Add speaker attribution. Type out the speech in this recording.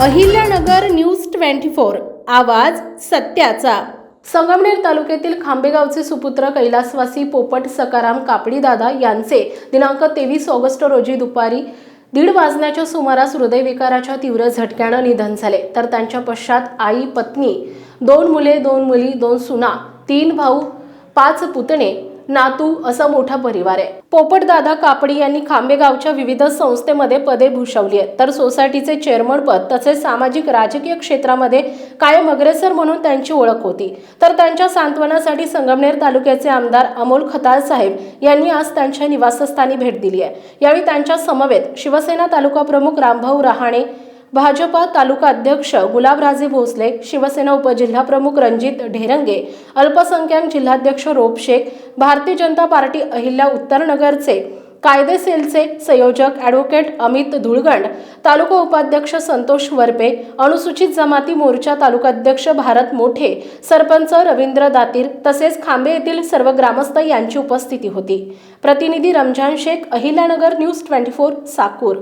Speaker 1: Ahilyanagar news twenty four आवाज सत्याचा. संगमनेर तालुक्यातील खांबेगावचे सुपुत्र कैलासवासी पोपट सकाराम कापडीदादा यांचे दिनांक तेवीस ऑगस्ट रोजी दुपारी दीड वाजण्याच्या सुमारास हृदयविकाराच्या तीव्र झटक्यानं निधन झाले. तर त्यांच्या पश्चात आई पत्नी दोन मुले दोन मुली दोन सुना तीन भाऊ पाच पुतणे नातू असा मोठा परिवार आहे. पोपटदादा कापडी यांनी खांबेगावच्या विविध संस्थेमध्ये पदे भूषवली आहेत. तर सोसायटीचे चेअरमन पद तसेच सामाजिक राजकीय क्षेत्रामध्ये कायम अग्रेसर म्हणून त्यांची ओळख होती. तर त्यांच्या सांत्वनासाठी संगमनेर तालुक्याचे आमदार अमोल खताळ साहेब यांनी आज त्यांच्या निवासस्थानी भेट दिली आहे. यावेळी त्यांच्या समवेत शिवसेना तालुका प्रमुख रामभाऊ रहाणे भाजपा तालुका अध्यक्ष गुलाबराजे भोसले शिवसेना उपजिल्हाप्रमुख रणजित ढेरंगे अल्पसंख्याक जिल्हाध्यक्ष रोप शेख भारतीय जनता पार्टी अहिल्या उत्तरनगरचे कायदे सेलचे संयोजक ॲडव्होकेट अमित धुळगंड तालुका उपाध्यक्ष संतोष वरपे अनुसूचित जमाती मोर्चा तालुकाध्यक्ष भारत मोठे सरपंच रवींद्र दातीर तसेच खांबे येथील सर्व ग्रामस्थ यांची उपस्थिती होती. प्रतिनिधी Ramzan Shaikh Ahilyanagar news twenty four Sakur.